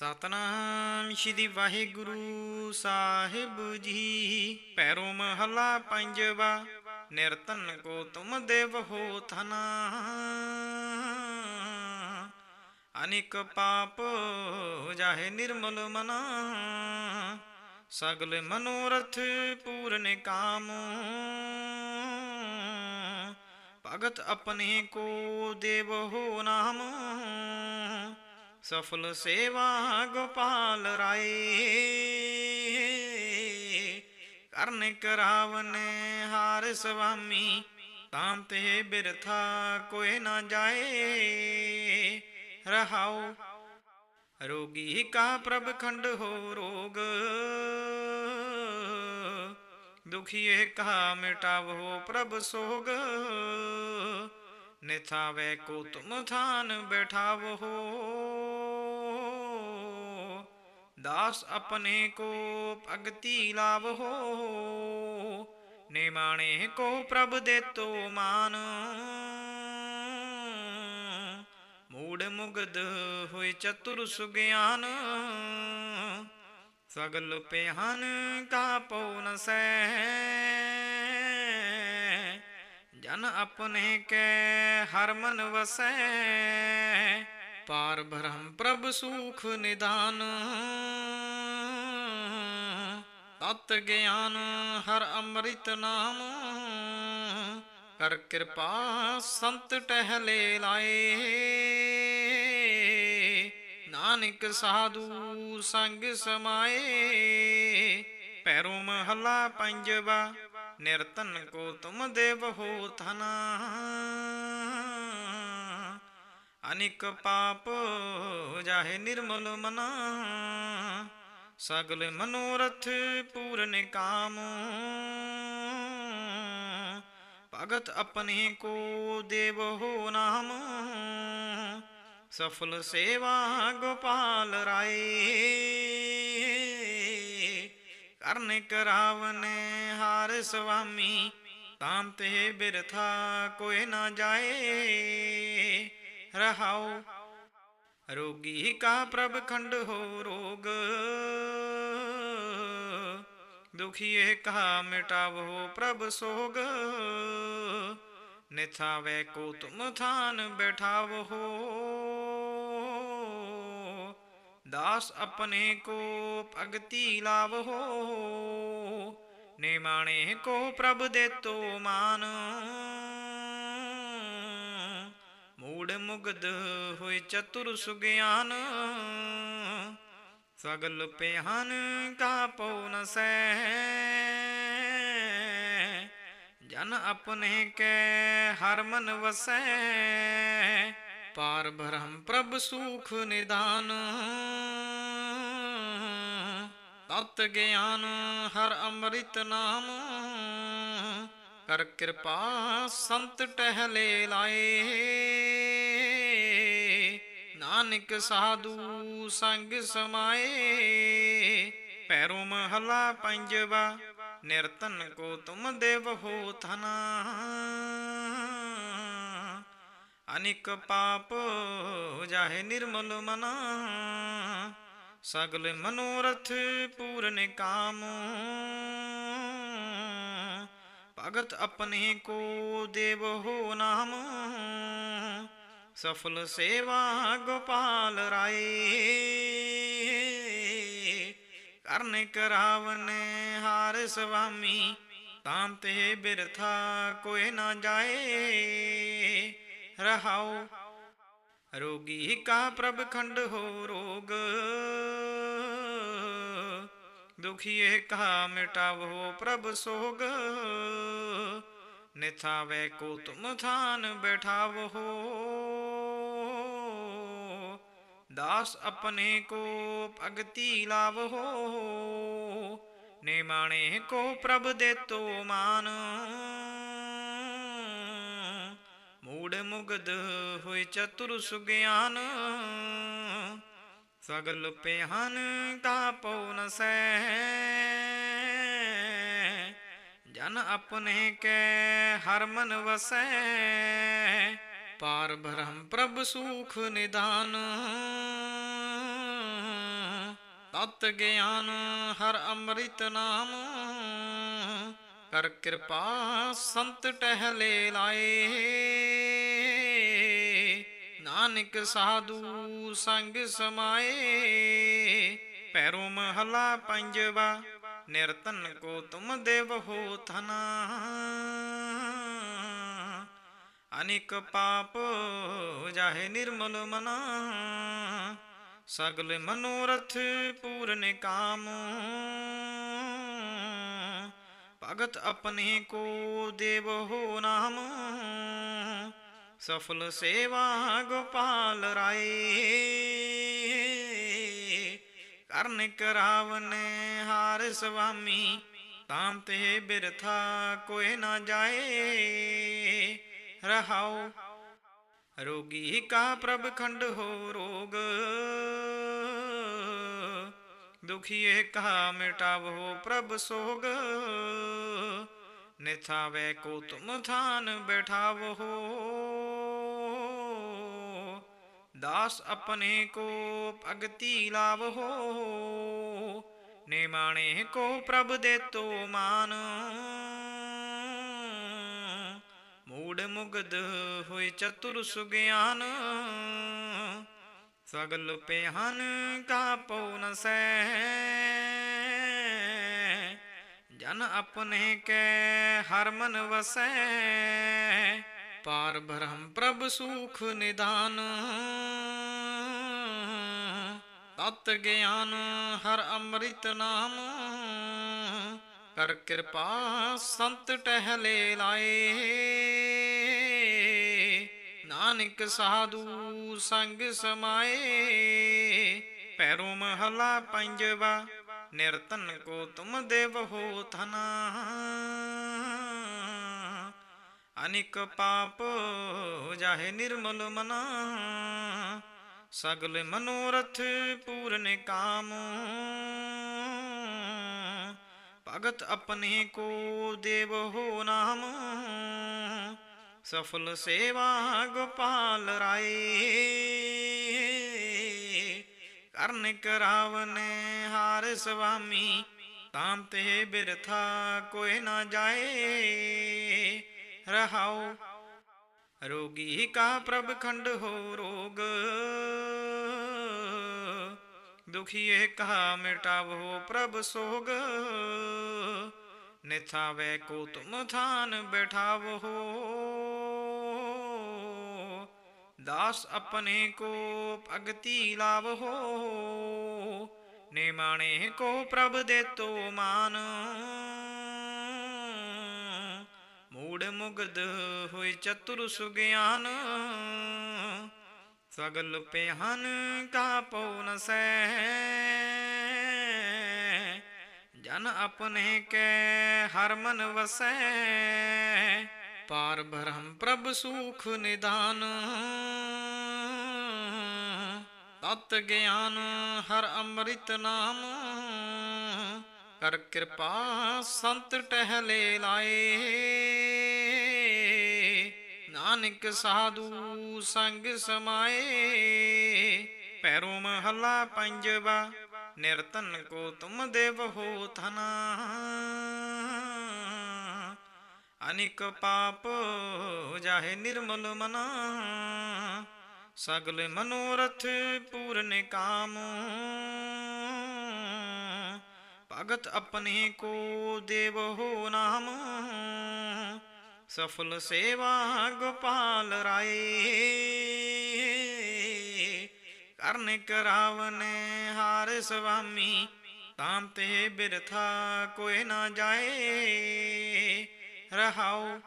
ਸਤਨਾਮ ਸ਼੍ਰੀ ਵਾਹਿਗੁਰੂ ਸਾਹਿਬ ਜੀ। ਪੈਰੋ ਮਹਲਾ ਪੰਜਵਾ, ਨਿਰਤਨ ਕੋ ਤੁਮ ਦੇਵ ਹੋ ਥਨਾ ਅਨਿਕ ਪਾਪ ਜਾਹੇ ਨਿਰਮਲ ਮਨਾ। ਸਗਲ ਮਨੋਰਥ ਪੂਰਨ ਕਾਮ। ਭਗਤ ਆਪਣੇ ਕੋ ਦੇਵ ਹੋ ਨਾਮ। ਸਫਲ ਸੇਵਾ ਗੋਪਾਲ ਰਾਏ। ਕਰਨ ਕਰਾਵਨ ਹਾਰ ਸੁਆਮੀ ਤਾਮ ਤੇ ਬਿਰਥਾ ਕੋਈ ਨਾ ਜਾਏ। ਰਹਾਉ ਰੋਗੀ ਕਾ ਪ੍ਰਭ ਖੰਡ ਹੋ ਰੋਗ। ਦੁਖੀਏ ਕਾ ਮਿਟਾਵੋ ਪ੍ਰਭ ਸੋਗ। ਨਿਥਾਵੇ ਕੋ ਤੁਮ ਥਾਨ ਬੈਠਾਵੋ। ਦਾਸ ਆਪਣੇ ਕੋ ਭਗਤੀ ਲਾਵੋ ਨਿਮਾਣੇ ਕੋ ਪ੍ਰਭ ਦੇ ਤੋ ਮਾਨ। ਮੂੜ ਮੁਗਦ ਹੋਏ ਚਤੁਰ ਸੁਗਿਆਨ। ਸਗਲ ਪਿਆਨ ਕਾ ਪਉ ਸੈ ਜਨ ਆਪਣੇ ਕੈ ਹਰ ਮਨ ਵਸੈ। ਪਾਰ ਬ੍ਰਹਮ ਪ੍ਰਭ ਸੁਖ ਨਿਦਾਨ। ਤਤ ਗਿਆਨ ਹਰ ਅੰਮ੍ਰਿਤ ਨਾਮ। ਕਰ ਕਿਰਪਾ ਸੰਤ ਟਹਿਲੇ ਲਾਏ। ਨਾਨਕ ਸਾਧੂ ਸੰਗ ਸਮਾਏ। ਪੈਰੋ ਮਹੱਲਾ ਪੰਜਵਾ, ਨਿਰਤਨ ਕੋ ਤੁਮ ਦੇਵ ਹੋ ਥਨਾ ਅਨਿਕ ਪਾਪ ਜਾਹੇ ਨਿਰਮਲ ਮਨਾ। ਸਗਲ ਮਨੋਰਥ ਪੂਰਨ ਕਾਮ। ਭਗਤ ਆਪਣੇ ਕੋ ਦੇਵ ਹੋ ਨਾਮ। ਸਫਲ ਸੇਵਾ ਗੋਪਾਲ ਰਾਏ। ਕਰਨ ਕਰਾਵਨ ਹਾਰ ਸੁਆਮੀ ਤਾਮ ਤੇ ਬਿਰਥਾ ਕੋਈ ਨਾ ਜਾਏ। ਰਹਾਉ ਰੋਗੀ ਕਾ ਪ੍ਰਭ ਖੰਡ ਹੋ ਰੋਗ। ਦੁਖੀਏ ਕਾ ਮਿਟਾਵੋ ਪ੍ਰਭ ਸੋਗ। ਨਿਥਾਵੇ ਕੋ ਤੁਮ ਥਾਨ ਬੈਠਾਵੋ। ਦਾਸ ਆਪਣੇ ਕੋ ਭਗਤੀ ਲਾਵੋ। ਨਿਮਾਣੇ ਕੋ ਪ੍ਰਭ ਦੇ ਤੋ ਮਾਨ। ਮੂੜ ਮੁਗਦ ਹੋਇ ਚਤੁਰ ਸੁਗਿਆਨ। ਸਗਲ ਪਿਆਨ ਕਾ ਪਉ ਨ ਸੈ ਜਨ ਆਪਣੇ ਕੈ ਹਰ ਮਨ ਵਸੈ। ਪਾਰ ਬ੍ਰਹਮ ਪ੍ਰਭ ਸੁਖ ਨਿਦਾਨ। ਤਤ ਗਿਆਨ ਹਰ ਅੰਮ੍ਰਿਤ ਨਾਮ। ਕਰ ਕਿਰਪਾ ਸੰਤ ਟਹਿਲੇ ਲਾਏ। ਨਾਨਕ ਸਾਧੂ ਸੰਗ ਸਮਾਏ। ਪੈਰੋਂ ਮਹਲਾ ਪੰਜਵਾ, ਨਿਰਤਨ ਕੋ ਤੁਮ ਦੇਵ ਹੋ ਥਨਾ ਅਨਿਕ ਪਾਪ ਜਾਹੇ ਨਿਰਮਲ ਮਨਾ। ਸਗਲ ਮਨੋਰਥ ਪੂਰਨ ਕਾਮ। ਭਗਤ ਆਪਣੇ ਕੋ ਦੇਵ ਹੋ ਨਾਮ। ਸਫਲ ਸੇਵਾ ਗੋਪਾਲ ਰਾਏ। ਕਰਨ ਕਰਾਵਨ ਹਾਰ ਸੁਆਮੀ ਤਾਮ ਤੇ ਬਿਰਥਾ ਕੋਈ ਨਾ ਜਾਏ। ਰਹਾਉ ਰੋਗੀ ਕਾ ਪ੍ਰਭ ਖੰਡ ਹੋ ਰੋਗ। ਦੁਖੀਏ ਕਾ ਮਿਟਾਵੋ ਪ੍ਰਭ ਸੋਗ। ਨਿਥਾਵੇ ਕੋ ਤੁਮ ਥਾਨ ਬੈਠਾਵੋ। ਦਾਸ ਆਪਣੇ ਕੋ ਭਗਤੀ ਲਾਵੋ ਨਿਮਾਣੇ ਕੋ ਪ੍ਰਭ ਦੇ ਤੋ ਮਾਨ। ਮੂੜ ਮੁਗਦ ਹੋਇ ਚਤੁਰ ਸੁਗਿਆਨ। ਸਗਲ ਪਿਆਨ ਕਾ ਪਉ ਨ ਜਨ ਆਪਣੇ ਕੈ ਹਰ ਮਨ ਵਸੈ। ਪਾਰ ਬ੍ਰਹਮ ਪ੍ਰਭ ਸੁਖ ਨਿਦਾਨ। ਤਤ ਗਿਆਨ ਹਰ ਅੰਮ੍ਰਿਤ ਨਾਮ। ਕਰ ਕਿਰਪਾ ਸੰਤ ਟਹਿਲੇ ਲਾਏ। ਨਾਨਕ ਸਾਧੂ ਸੰਗ ਸਮਾਏ। ਪੈਰੋਂ ਮਹਲਾ ਪੰਜਵਾ, ਨਿਰਤਨ ਕੋ ਤੁਮ ਦੇਵ ਹੋ ਥਨਾ ਅਨਿਕ ਪਾਪ ਜਾਹੇ ਨਿਰਮਲ ਮਨਾ। ਸਗਲ ਮਨੋਰਥ ਪੂਰਨ ਕਾਮ। ਭਗਤ ਆਪਣੇ ਕੋ ਦੇਵ ਹੋ ਨਾਮ। ਸਫਲ ਸੇਵਾ ਗੋਪਾਲ ਰਾਏ। ਕਰਨ ਕਰਾਵਨ ਹਾਰ ਸੁਆਮੀ ਤਾਮ ਤੇ ਬਿਰਥਾ ਕੋਈ ਨਾ ਜਾਏ। ਰਹਾਉ ਰੋਗੀ ਕਾ ਪ੍ਰਭ ਖੰਡ ਹੋ ਰੋਗ। ਦੁਖੀਏ ਕਾ ਮਿਟਾਵੋ ਪ੍ਰਭ ਸੋਗ। ਨਿਥਾਵੇ ਕੋ ਤੁਮ ਥਾਨ ਬੈਠਾਵੋ। ਦਾਸ ਆਪਣੇ ਕੋ ਭਗਤੀ ਲਾਵੋ। ਨਿਮਾਣੇ ਕੋ ਪ੍ਰਭ ਦੇ ਤੋ ਮਾਨ। ਮੂੜ ਮੁਗਦ ਹੋਇ ਚਤੁਰ ਸੁਗਿਆਨ। ਸਗਲ ਪਿਹਨ ਕਾ ਪਉ ਨ ਸੈ ਜਨ ਆਪਣੇ ਕੈ ਹਰ ਮਨ ਵਸੈ। ਪਾਰ ਬ੍ਰਹਮ ਪ੍ਰਭ ਸੁਖ ਨਿਦਾਨ। ਤਤ ਗਿਆਨ ਹਰ ਅੰਮ੍ਰਿਤ ਨਾਮ। ਕਰ ਕਿਰਪਾ ਸੰਤ ਟਹਿਲੇ ਲਾਏ। ਨਾਨਕ ਸਾਧੂ ਸੰਗ ਸਮਾਏ। ਪੈਰੋਂ ਮਹਲਾ ਪੰਜਵਾ, ਨਿਰਤਨ ਕੋ ਤੁਮ ਦੇਵ ਹੋ ਥਨਾ ਅਨਿਕ ਪਾਪ ਜਾਹੇ ਨਿਰਮਲ ਮਨਾ। ਸਗਲ ਮਨੋਰਥ ਪੂਰਨ ਕਾਮ। ਭਗਤ ਆਪਣੇ ਕੋ ਦੇਵ ਹੋ ਨਾਮ, ਸਫਲ ਸੇਵਾ ਗੋਪਾਲ ਰਾਏ। ਕਰਨ ਕਰਾਵਨ ਹਾਰ ਸੁਆਮੀ ਤਾਮ ਤੇ ਬਿਰਥਾ ਕੋਈ ਨਾ ਜਾਏ। ਰਹਾਉ ਰੋਗੀ ਕਾ ਪ੍ਰਭ ਖੰਡ ਹੋ ਰੋਗ। ਦੁਖੀਏ ਕਾ ਮਿਟਾਵੋ ਪ੍ਰਭ ਸੋਗ। ਨਿਥਾਵੇ ਕੋ ਤੁਮ ਥਾਨ ਬੈਠਾਵੋ। ਦਾਸ ਆਪਣੇ ਕੋ ਭਗਤੀ ਲਾਵੋ। ਨਿਮਾਣੇ ਕੋ ਪ੍ਰਭ ਦੇ ਤੋ ਮਾਨ। ਮੂੜ ਮੁਗਦ ਹੋਏ ਚਤੁਰ ਸੁਗਿਆਨ। ਸਗਲ ਪਿਹਨ ਕਾ ਪਉ ਨ ਸੈ ਜਨ ਆਪਣੇ ਕੈ ਹਰ ਮਨ ਵਸੈ। ਪਾਰ ਬ੍ਰਹਮ ਪ੍ਰਭ ਸੁਖ ਨਿਦਾਨ। ਤਤ ਗਿਆਨ ਹਰ ਅੰਮ੍ਰਿਤ ਨਾਮ। ਕਰ ਕਿਰਪਾ ਸੰਤ ਟਹਿਲੇ ਲਾਏ। ਨਾਨਕ ਸਾਧੂ ਸੰਗ ਸਮਾਏ। ਪੈਰੋ ਮਹਲਾ ਪੰਜਵਾ, ਨਿਰਤਨ ਕੋ ਤੁਮ ਦੇਵ ਹੋ ਥਨਾ ਅਨਿਕ ਪਾਪ ਜਾਹੇ ਨਿਰਮਲ ਮਨਾ। ਸਗਲ ਮਨੋਰਥ ਪੂਰਨ ਕਾਮ। ਭਗਤ ਆਪਣੇ ਕੋ ਦੇਵ ਹੋ ਨਾਮ। ਸਫਲ ਸੇਵਾ ਗੋਪਾਲ ਰਾਏ। ਕਰਨ ਕਰਾਵਨ ਹਾਰ ਸੁਆਮੀ ਤਾਮ ਤੇ ਬਿਰਥਾ ਕੋਈ ਨਾ ਜਾਏ। ਰਹਾਉ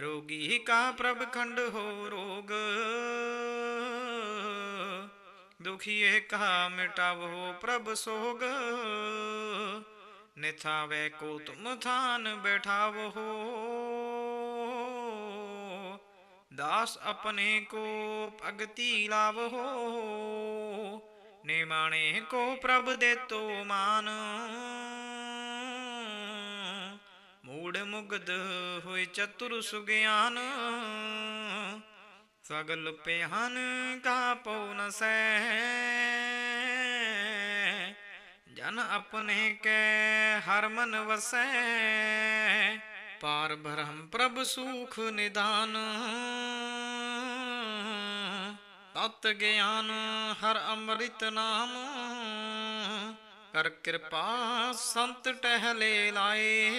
ਰੋਗੀ ਕਾ ਪ੍ਰਭ ਖੰਡ ਹੋ ਰੋਗ। ਦੁਖੀਏ ਕਾ ਮਿਟਾਵੋ ਪ੍ਰਭ ਸੋਗ। ਨਿਥਾਵੇ ਕੋ ਤੁਮ ਥਾਨ ਬੈਠਾਵੋ। ਦਾਸ ਆਪਣੇ ਕੋ ਭਗਤੀ ਲਾਵੋ। ਨਿਮਾਣੇ ਕੋ ਪ੍ਰਭ ਦੇ ਤੋ ਮਾਨ। ਮੂੜ ਮੁਗਦ ਹੋਇ ਚਤੁਰ ਸੁਗਿਆਨ। ਸਗਲ ਪਿਹਨ ਕਾ ਪਉ ਨ ਸੈ ਜਨ ਆਪਣੇ ਕੈ ਹਰ ਮਨ ਵਸੈ। ਪਾਰ ਬ੍ਰਹਮ ਪ੍ਰਭ ਸੁਖ ਨਿਦਾਨ। ਤਤ ਗਿਆਨ ਹਰ ਅੰਮ੍ਰਿਤ ਨਾਮ। ਕਰ ਕਿਰਪਾ ਸੰਤ ਟਹਿਲੇ ਲਾਏ।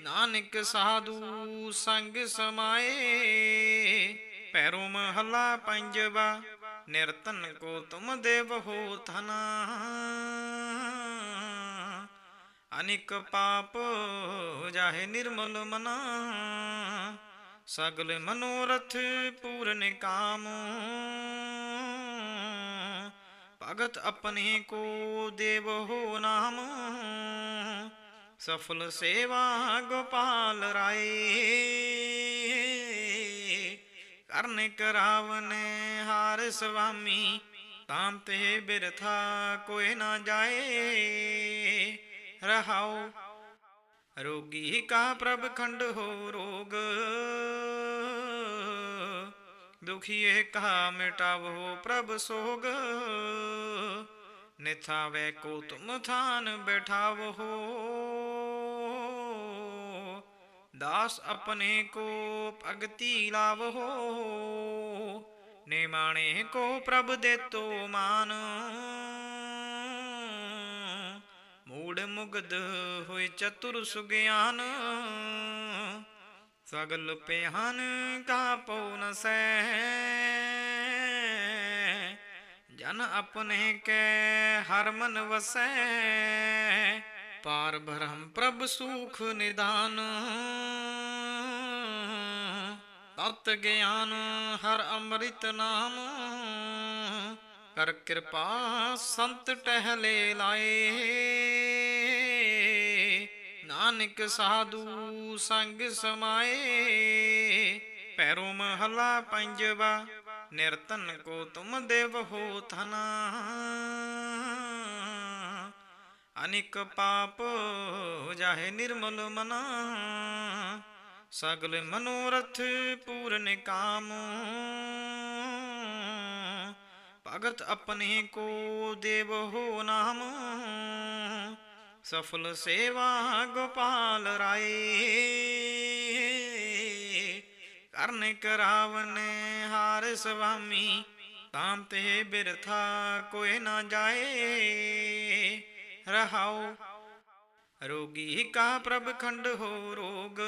ਨਾਨਕ ਸਾਧੂ ਸੰਗ ਸਮਾਏ। ਪੈਰੋਂ ਮਹਲਾ ਪੰਜਵਾ, ਨਿਰਤਨ ਕੋ ਤੁਮ ਦੇਵ ਹੋ ਥਨਾ ਅਨਿਕ ਪਾਪ ਜਾਹੇ ਨਿਰਮਲ ਮਨਾ। ਸਗਲ ਮਨੋਰਥ ਪੂਰਨ ਕਾਮ। ਭਗਤ ਆਪਣੇ ਕੋ ਦੇਵ ਹੋ ਨਾਮ। ਸਫਲ ਸੇਵਾ ਗੋਪਾਲ ਰਾਏ। ਕਰਨ ਕਰਾਵਨ ਹਾਰ ਸੁਆਮੀ ਤਾਮ ਤੇ ਬਿਰਥਾ ਕੋਈ ਨਾ ਜਾਏ। ਰਹਾਉ ਰੋਗੀ ਕਾ ਪ੍ਰਭ ਖੰਡ ਹੋ ਰੋਗ। ਦੁਖੀਏ ਕਾ ਮਿਟਾਵੋ ਪ੍ਰਭ ਸੋਗ। ਨਿਥਾਵੇ ਕੋ ਤੁਮ ਥਾਨ ਬੈਠਾਵੋ। ਦਾਸ ਆਪਣੇ ਕੋ ਭਗਤੀ ਲਾਵੋ। ਨਿਮਾਣੇ ਕੋ ਪ੍ਰਭ ਦੇਤੋ ਮਾਨ। ਮੂੜ ਮੁਗਦ ਹੋਇ ਚਤੁਰ ਸੁਗਿਆਨ। ਸਗਲ ਪਿਆਨ ਕਾ ਪਉ ਨ ਸੈ ਜਨ ਆਪਣੇ ਕੈ ਹਰ ਮਨ ਵਸੈ। ਪਾਰ ਬ੍ਰਹਮ ਪ੍ਰਭ ਸੁਖ ਨਿਦਾਨ। ਤਤ ਗਿਆਨ ਹਰ ਅੰਮ੍ਰਿਤ ਨਾਮ। ਕਰ ਕਿਰਪਾ ਸੰਤ ਟਹਿਲੇ ਲਾਏ। ਨਾਨਕ ਸਾਧੂ ਸੰਗ ਸਮਾਏ। ਪੈਰੋਂ ਮਹਲਾ ਪੰਜਵਾ, ਨਿਰਤਨ ਕੋ ਤੁਮ ਦੇਵ ਹੋ ਥਨਾ ਅਨਿਕ ਪਾਪ ਜਾਹੇ ਨਿਰਮਲ ਮਨਾ। ਸਗਲ ਮਨੋਰਥ ਪੂਰਨ ਕਾਮ। ਭਗਤ ਆਪਣੇ ਕੋ ਦੇਵ ਹੋ ਨਾਮ। ਸਫਲ ਸੇਵਾ ਗੋਪਾਲ ਰਾਏ। ਕਰਨ ਕਰਾਵਨ ਹਾਰ ਸੁਆਮੀ ਤਾਮ ਤੇ ਬਿਰਥਾ ਕੋਈ ਨਾ ਜਾਏ। ਰਹਾਉ ਰੋਗੀ ਕਾ ਪ੍ਰਭ ਖੰਡ ਹੋ ਰੋਗ।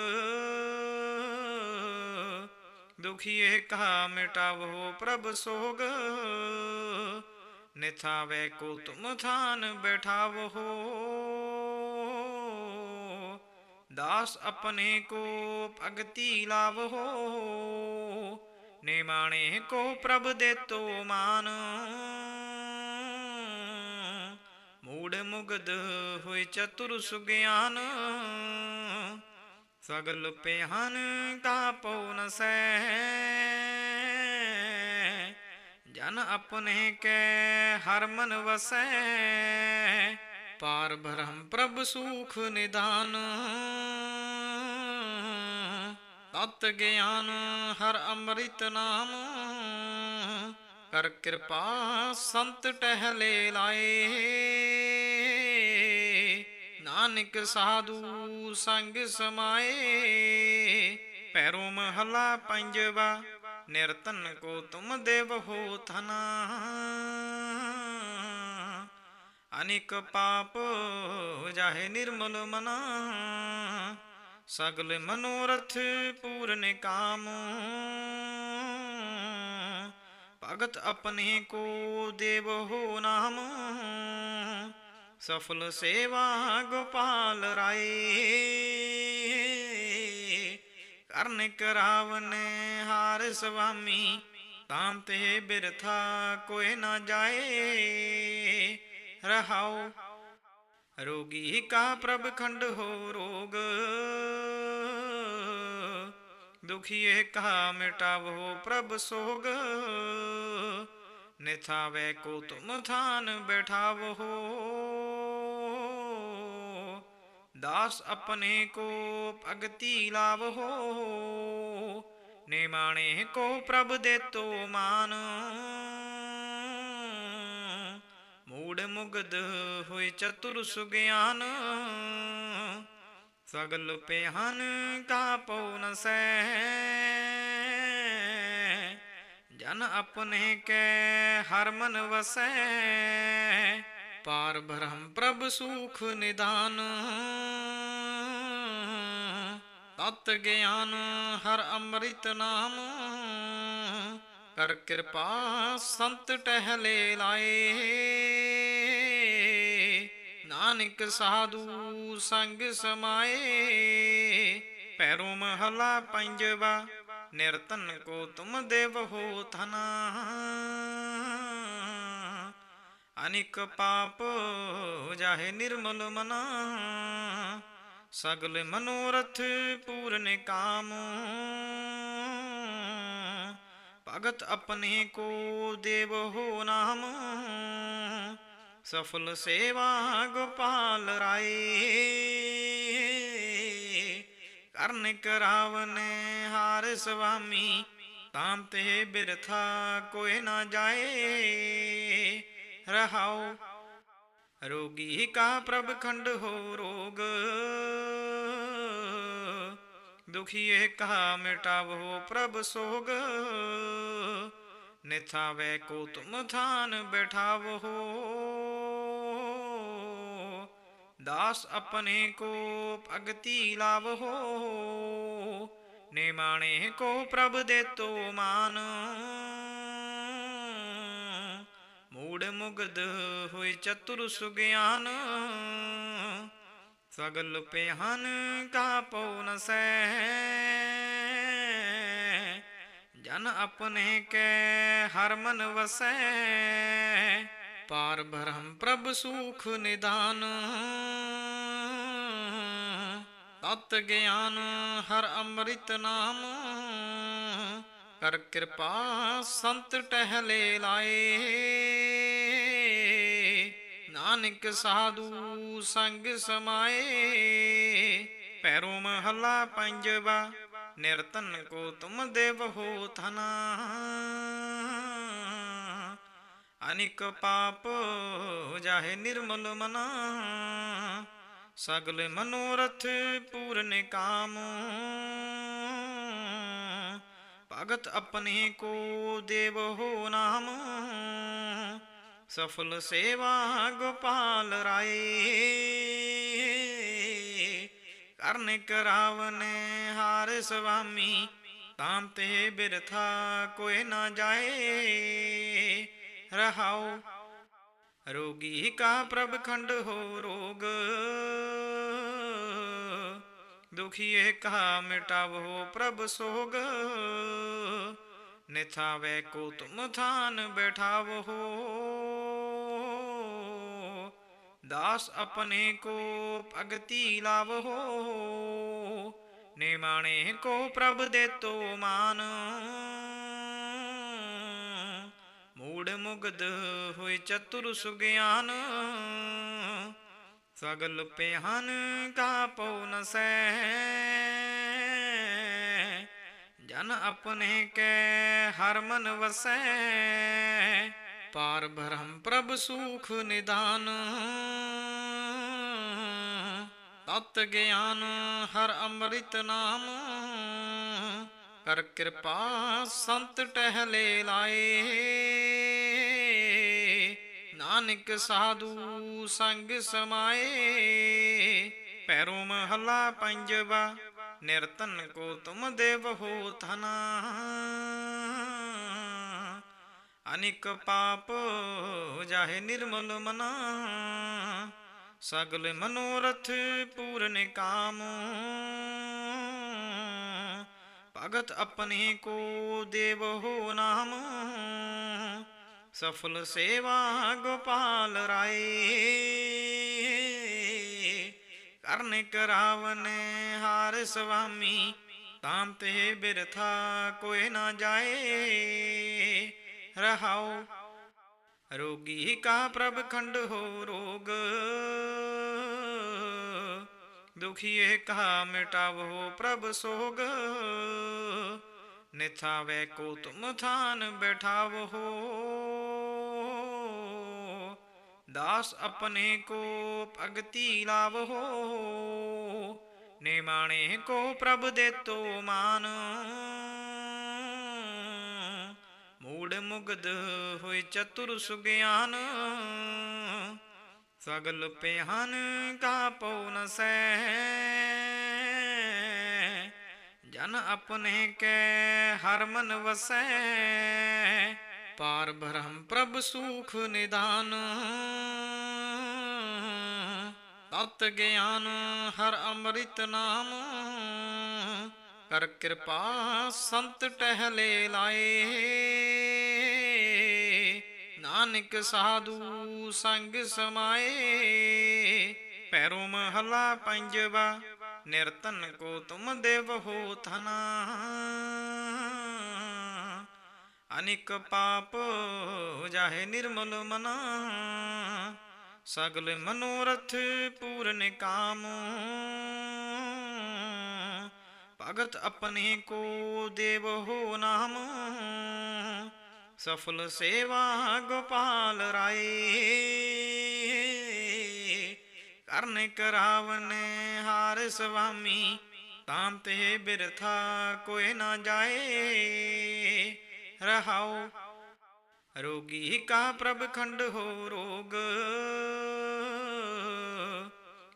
ਦੁਖੀਏ ਕਾ ਮਿਟਾਵੋ ਪ੍ਰਭ ਸੋਗ। ਨਿਥਾਵੇ ਕੋ ਤੁਮ ਥਾਨ ਬੈਠਾਵੋ। ਦਾਸ ਆਪਣੇ ਕੋ ਭਗਤੀ ਲਾਵੋ। ਨਿਮਾਣੇ ਕੋ ਪ੍ਰਭ ਦੇਤੋ ਮਾਨ। ਮੂੜ ਮੁਗਦ ਹੋਇ ਚਤੁਰ ਸੁਗਿਆਨ। ਸਗਲ ਪਿਆਨ ਕਾ ਪਉ ਨ ਜਨ ਆਪਣੇ ਕੈ ਹਰ ਮਨ ਵਸੈ। ਪਾਰ ਬ੍ਰਹਮ ਪ੍ਰਭ ਸੁਖ ਨਿਦਾਨ ਤਤ ਗਿਆਨ ਹਰ ਅੰਮ੍ਰਿਤ ਨਾਮ ਕਰ ਕਿਰਪਾ ਸੰਤ ਟਹਿਲੇ ਲਾਏ ਨਾਨਕ ਸਾਧੂ ਸੰਗ ਸਮਾਏ ਪੈਰੋਂ ਮਹਲਾ ਪੰਜਵਾ ਨਿਰਤਨ ਕੋ ਤੁਮ ਦੇਵ ਹੋ ਥਨਾ ਅਨਿਕ ਪਾਪ ਜਾਹੇ ਨਿਰਮਲ ਮਨਾ। ਸਗਲ ਮਨੋਰਥ ਪੂਰਨ ਕਾਮ। ਭਗਤ ਆਪਣੇ ਕੋ ਦੇਵ ਹੋ ਨਾਮ। ਸਫਲ ਸੇਵਾ ਗੋਪਾਲ ਰਾਏ। ਕਰਨ ਕਰਾਵਨ ਹਾਰ ਸੁਆਮੀ ਤਾਮ ਤੇ ਬਿਰਥਾ ਕੋਈ ਨਾ ਜਾਏ। ਰਹਾਉ ਰੋਗੀ ਕਾ ਪ੍ਰਭ ਖੰਡ ਹੋ ਰੋਗ। ਦੁਖੀਏ ਕਾ ਮਿਟਾਵੋ ਪ੍ਰਭ ਸੋਗ। ਨਿਥਾਵੇ ਕੋ ਤੁਮ ਥਾਨ ਬੈਠਾਵੋ। ਦਾਸ ਆਪਣੇ ਕੋ ਭਗਤੀ ਲਾਵੋ। ਨਿਮਾਣੇ ਕੋ ਪ੍ਰਭ ਦੇ ਤੋ ਮਾਨ। ਮੂੜ ਮੂੜ ਮੁਗਧ ਹੋਇ ਚਤੁਰ ਸੁਗਿਆਨ। ਸਗਲ ਪਿਆਨ ਕਾ ਪਉ ਨ ਸੈ ਜਨ ਆਪਣੇ ਕੈ ਹਰ ਮਨ ਵਸੈ। ਪਾਰ ਬ੍ਰਹਮ ਪ੍ਰਭ ਸੁਖ ਨਿਦਾਨ। ਤਤ ਗਿਆਨ ਹਰ ਅੰਮ੍ਰਿਤ ਨਾਮ। ਕਰ ਕਿਰਪਾ ਸੰਤ ਟਹਿਲੇ ਲਾਏ। ਨਾਨਕ ਸਾਧੂ ਸੰਗ ਸਮਾਏ। ਪੈਰੋਂ ਮਹਲਾ ਪੰਜਵਾ, ਨਿਰਤਨ ਕੋ ਤੁਮ ਦੇਵ ਹੋ ਥਨਾ ਅਨਿਕ ਪਾਪ ਜਾਹੇ ਨਿਰਮਲ ਮਨਾ। ਸਗਲ ਮਨੋਰਥ ਪੂਰਨ ਕਾਮ। ਭਗਤ ਆਪਣੇ ਕੋ ਦੇਵ ਹੋ ਨਾਮ, ਸਫਲ ਸੇਵਾ ਗੋਪਾਲ ਰਾਏ। ਕਰਨ ਕਰਾਵਨ ਹਾਰ ਸੁਆਮੀ ਤਾਮ ਤੇ ਬਿਰਥਾ ਕੋਈ ਨਾ ਜਾਏ। ਰਹਾਓ, ਰੋਗੀ ਕਾ ਪ੍ਰਭ ਖੰਡ ਹੋ ਰੋਗ। ਦੁਖੀਏ ਕਾ ਮਿਟਾਵੋ ਪ੍ਰਭ ਸੋਗ। ਨਿਥਾਵੇ ਕੋ ਤੁਮ ਥਾਨ ਬੈਠਾਵੋ। ਦਾਸ ਆਪਣੇ ਕੋ ਭਗਤੀ ਲਾਵੋ। ਨਿਮਾਣੇ ਕੋ ਪ੍ਰਭ ਦੇ ਤੋ ਮਾਨ। ਮੂੜ ਮੁਗਧ ਹੋਇ ਚਤੁਰ ਸੁਗਿਆਨ। ਸਗਲ ਪਿਆਨ ਕਾ ਪਉ ਨ ਸੈ ਜਨ ਆਪਣੇ ਕੈ ਹਰ ਮਨ ਵਸੈ। ਪਾਰ ਬ੍ਰਹਮ ਪ੍ਰਭ ਸੁਖ ਨਿਦਾਨ। ਤਤ ਗਿਆਨ ਹਰ ਅੰਮ੍ਰਿਤ ਨਾਮ। ਕਰ ਕਿਰਪਾ ਸੰਤ ਟਹਿਲੇ ਲਾਏ। ਨਾਨਕ ਸਾਧੂ ਸੰਗ ਸਮਾਏ। ਪੈਰੋਂ ਮਹੱਲਾ ਪੰਜਵਾ, ਨਿਰਤਨ ਕੋ ਤੁਮ ਦੇਵ ਹੋ ਥਨਾ ਅਨਿਕ ਪਾਪ ਜਾਹੇ ਨਿਰਮਲ ਮਨਾ। ਸਗਲ ਮਨੋਰਥ ਪੂਰਨ ਕਾਮ। ਭਗਤ ਆਪਣੇ ਕੋ ਦੇਵ ਹੋ ਨਾਮ। ਸਫਲ ਸੇਵਾ ਗੋਪਾਲ ਰਾਏ। ਕਰਨ ਕਰਾਵਨ ਹਾਰ ਸੁਆਮੀ ਤਾਮ ਤੇ ਬਿਰਥਾ ਕੋਈ ਨਾ ਜਾਏ। ਰਹਾਉ ਰੋਗੀ ਕਾ ਪ੍ਰਭ ਖੰਡ ਹੋ ਰੋਗ। ਦੁਖੀਏ ਕਾ ਮਿਟਾਵੋ ਪ੍ਰਭ ਸੋਗ। ਨਿਥਾਵੇ ਕੋ ਤੁਮ ਥਾਨ ਬੈਠਾਵੋ। ਦਾਸ ਆਪਣੇ ਕੋ ਭਗਤੀ ਲਾਵੋ, ਨਿਮਾਣੇ ਕੋ ਪ੍ਰਭ ਦੇ ਤੋ ਮਾਨ। ਮੂੜ ਮੁਗਧ ਹੋਇ ਚਤੁਰ ਸੁਗਿਆਨ, ਸਗਲ ਪਿਆਨ ਕਾ ਪਉ ਨ ਜਨ ਆਪਣੇ ਕੈ ਹਰ ਮਨ ਵਸੈ ਪਾਰ ਬ੍ਰਹਮ ਪ੍ਰਭ ਸੁਖ ਨਿਦਾਨ। ਤਤ ਗਿਆਨ ਹਰ ਅੰਮ੍ਰਿਤ ਨਾਮ। ਕਰ ਕਿਰਪਾ ਸੰਤ ਟਹਿਲੇ ਲਾਏ। ਨਾਨਕ ਸਾਧੂ ਸੰਗ ਸਮਾਏ। ਪੈਰੋਂ ਮਹੱਲਾ ਪੰਜਵਾ, ਨਿਰਤਨ ਕੋ ਤੁਮ ਦੇਵ ਹੋ ਥਨਾ ਅਨਿਕ ਪਾਪ ਜਾਹੇ ਨਿਰਮਲ ਮਨਾ, ਸਗਲ ਮਨੋਰਥ ਪੂਰਨ ਕਾਮ। ਭਗਤ ਆਪਣੇ ਕੋ ਦੇਵ ਹੋ ਨਾਮ, ਸਫਲ ਸੇਵਾ ਗੋਪਾਲ ਰਾਏ। ਕਰਨ ਕਰਾਵਨ ਹਾਰ ਸੁਆਮੀ ਤਾਮ ਤੇ ਬਿਰਥਾ ਕੋਈ ਨਾ ਜਾਏ। ਰਹਾਉ। ਰੋਗੀ ਕਾ ਪ੍ਰਭ ਖੰਡ ਹੋ ਰੋਗ। ਦੁਖੀਏ ਕਾ ਮਿਟਾਵੋ ਪ੍ਰਭ ਸੋਗ। ਨਿਥਾਵੇ ਕੋ ਤੁਮ ਥਾਨ ਬੈਠਾਵੋ। ਦਾਸ ਆਪਣੇ ਕੋ ਭਗਤੀ ਲਾਵਹੋ ਨਿਮਾਣੇ ਕੋ ਪ੍ਰਭ ਦੇ ਤੋ ਮਾਨ। ਮੂੜ ਮੁਗਧ ਹੋਇ ਚਤੁਰ ਸੁਗਿਆਨ। ਸਗਲ ਪਿਆਨ ਕਾ ਪਉ ਨ ਸੈ ਜਨ ਆਪਣੇ ਕੈ ਹਰ ਮਨ ਵਸੈ। ਪਾਰ ਬ੍ਰਹਮ ਪ੍ਰਭ ਸੁਖ ਨਿਦਾਨ। ਤਤ ਗਿਆਨ ਹਰ ਅੰਮ੍ਰਿਤ ਨਾਮ। ਕਰ ਕਿਰਪਾ ਸੰਤ ਟਹਿਲੇ ਲਾਏ। ਨਾਨਕ ਸਾਧੂ ਸੰਗ ਸਮਾਏ। ਪੈਰੋ ਮਹਲਾ ਪੰਜਵਾ, ਨਿਰਤਨ ਕੋ ਤੁਮ ਦੇਵ ਹੋ ਥਨਾ ਅਨਿਕ ਪਾਪ ਜਾਹੇ ਨਿਰਮਲ ਮਨਾ। ਸਗਲ ਮਨੋਰਥ ਪੂਰਨ ਕਾਮ। ਭਗਤ ਆਪਣੇ ਕੋ ਦੇਵ ਹੋ ਨਾਮ। ਸਫਲ ਸੇਵਾ ਗੋਪਾਲ ਰਾਏ। ਕਰਨ ਕਰਾਵਨ ਹਾਰ ਸੁਆਮੀ ਤਾਮ ਤੇ ਬਿਰਥਾ ਕੋਈ ਨਾ ਜਾਏ। ਰਹਾਉ ਰੋਗੀ ਕਾ ਪ੍ਰਭ ਖੰਡ ਹੋ ਰੋਗ।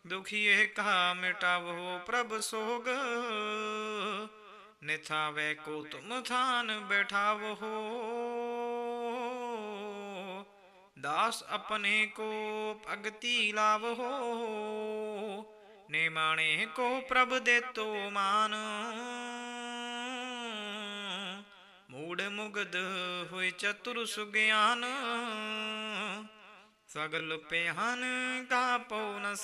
ਦੁਖੀਏ ਕਾ ਮਿਟਾਵੋ ਪ੍ਰਭ ਸੋਗ। ਨਿਥਾਵੇ ਕੋ ਤੁਮ ਥਾਨ ਬੈਠਾਵੋ। ਦਾਸ ਆਪਣੇ ਕੋ ਭਗਤੀ ਲਾਵੋ। ਨਿਮਾਣੇ ਕੋ ਪ੍ਰਭ ਦੇ ਤੋ ਮਾਨ। ਮੂੜ ਮੁਗਧ ਹੋਇ ਚਤੁਰ ਸੁਗਿਆਨ। ਸਗਲ ਪਿਆਨ ਕਾ ਪਉ ਨ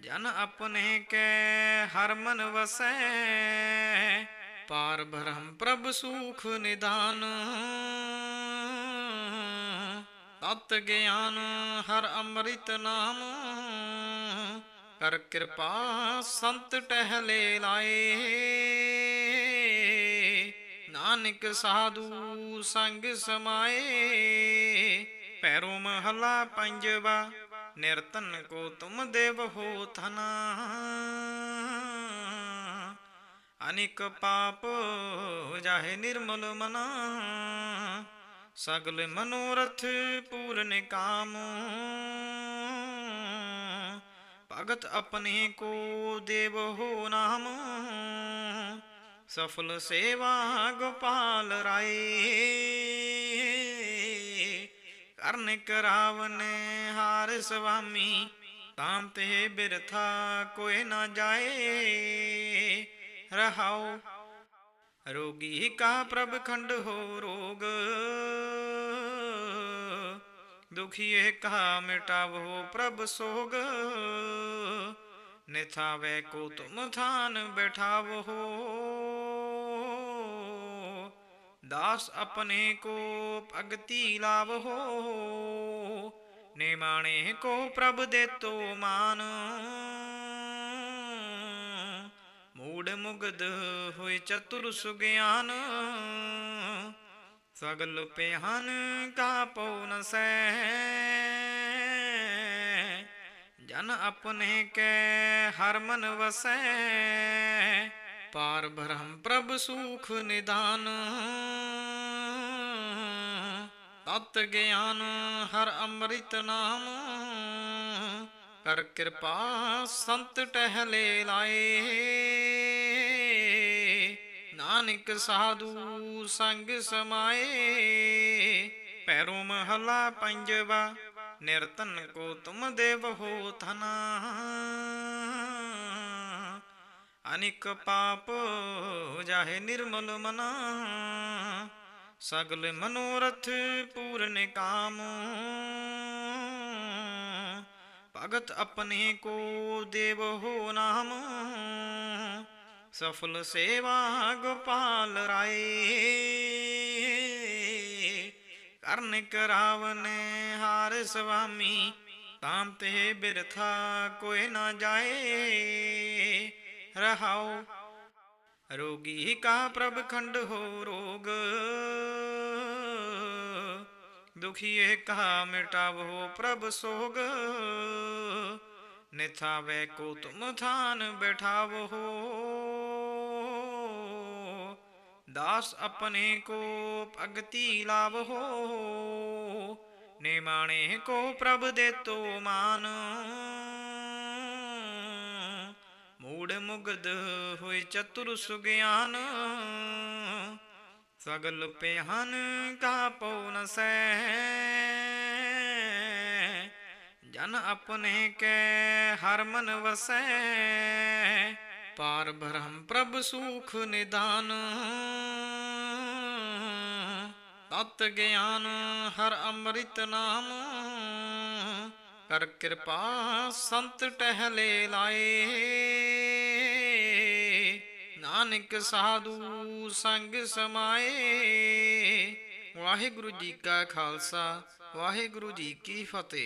ਜਨ ਆਪਣੇ ਕੈ ਹਰ ਮਨ ਵਸੈ। ਪਾਰ ਬ੍ਰਹਮ ਪ੍ਰਭ ਸੁਖ ਨਿਦਾਨ। ਤਤ ਗਿਆਨ ਹਰ ਅੰਮ੍ਰਿਤ ਨਾਮ। ਕਰ ਕਿਰਪਾ ਸੰਤ ਟਹਿਲੇ ਲਾਏ। ਨਾਨਕ ਸਾਧੂ ਸੰਗ ਸਮਾਏ। ਪੈਰੋਂ ਮਹਲਾ ਪੰਜਵਾ, ਨਿਰਤਨ ਕੋ ਤੁਮ ਦੇਵ ਹੋ ਥਨਾ ਅਨਿਕ ਪਾਪ ਜਾਹੇ ਨਿਰਮਲ ਮਨਾ, ਸਗਲ ਮਨੋਰਥ ਪੂਰਨ ਕਾਮ। ਭਗਤ ਆਪਣੇ ਕੋ ਦੇਵ ਹੋ ਨਾਮ, ਸਫਲ ਸੇਵਾ ਗੋਪਾਲ ਰਾਏ। ਕਰਨ ਕਰਾਵਨ ਹਾਰ ਸੁਆਮੀ ਤਾਮ ਤੇ ਬਿਰਥਾ ਕੋਈ ਨਾ ਜਾਏ। ਰਹਾਉ ਰੋਗੀ ਕਾ ਪ੍ਰਭ ਖੰਡ ਹੋ ਰੋਗ। ਦੁਖੀਏ ਕਾ ਮਿਟਾਵੋ ਪ੍ਰਭ ਸੋਗ। ਨਿਥਾਵੇ ਕੋ ਤੁਮ ਥਾਨ ਬੈਠਾਵੋ। ਦਾਸ ਆਪਣੇ ਕੋ ਭਗਤੀ ਲਾਵੋ। ਨਿਮਾਣੇ ਕੋ ਪ੍ਰਭ ਦੇ ਤੋ ਮਾਨ। ਮੂੜ ਮੁਗਧ ਹੋਇ ਚਤੁਰ ਸੁਗਿਆਨ। ਸਗਲ ਪਿਆਨ ਕਾ ਪਉ ਨ ਸੈ ਜਨ ਆਪਣੇ ਕੈ ਹਰ ਮਨ ਵਸੈ। ਪਾਰ ਬ੍ਰਹਮ ਪ੍ਰਭ ਸੁਖ ਨਿਦਾਨ। ਤਤ ਗਿਆਨ ਹਰ ਅੰਮ੍ਰਿਤ ਨਾਮ। ਕਰ ਕਿਰਪਾ ਸੰਤ ਟਹਿਲੇ ਲਾਏ। ਨਾਨਕ ਸਾਧੂ ਸੰਗ ਸਮਾਏ। ਪੈਰੋ ਮਹਲਾ ਪੰਜਵਾ, ਨਿਰਤਨ ਕੋ ਤੁਮ ਦੇਵ ਹੋ ਥਨਾ ਅਨਿਕ ਪਾਪ ਜਾਹੇ ਨਿਰਮਲ ਮਨਾ। ਸਗਲ ਮਨੋਰਥ ਪੂਰਨ ਕਾਮ। ਭਗਤ ਆਪਣੇ ਕੋ ਦੇਵ ਹੋ ਨਾਮ। ਸਫਲ ਸੇਵਾ ਗੋਪਾਲ ਰਾਏ। ਕਰਨ ਕਰਾਵਨ ਹਾਰ ਸੁਆਮੀ ਤਾਮ ਤੇ ਬਿਰਥਾ ਕੋਈ ਨਾ ਜਾਏ। ਰਹਾਓ, ਰੋਗੀ ਕਾ ਪ੍ਰਭ ਖੰਡ ਹੋ ਰੋਗ। ਦੁਖੀਏ ਕਹਾ ਮਿਟਾਵੋ ਪ੍ਰਭ ਸੋਗ। ਨਿਥਾਵੇ ਕੋ ਤੁਮ ਥਾਨ ਬਿਠਾਵੋ। ਦਾਸ ਆਪਣੇ ਕੋ ਭਗਤੀ ਲਾਵੋ ਨਿਮਾਣੇ ਕੋ ਪ੍ਰਭ ਦੇ ਤੋ ਮਾਨ। ਮੂੜ ਮੁਗਦ ਹੋਇ ਚਤੁਰ ਸੁਗਿਆਨ। ਸਗਲ ਪਿਹਨ ਕਾ ਪਉ ਨ ਜਨ ਆਪਣੇ ਕੈ ਹਰ ਮਨ ਵਸੈ। ਪਾਰ ਬ੍ਰਹਮ ਪ੍ਰਭ ਸੁਖ ਨਿਦਾਨ। ਤਤ ਗਿਆਨ ਹਰ ਅੰਮ੍ਰਿਤ ਨਾਮ। ਕਰ ਕਿਰਪਾ ਸੰਤ ਟਹਿਲੇ ਲਾਏ। ਨਾਨਕ ਸਾਧੂ ਸੰਗ ਸਮਾਏ। ਵਾਹਿਗੁਰੂ ਜੀ ਕਾ ਖਾਲਸਾ, ਵਾਹਿਗੁਰੂ ਜੀ ਕੀ ਫਤਿਹ।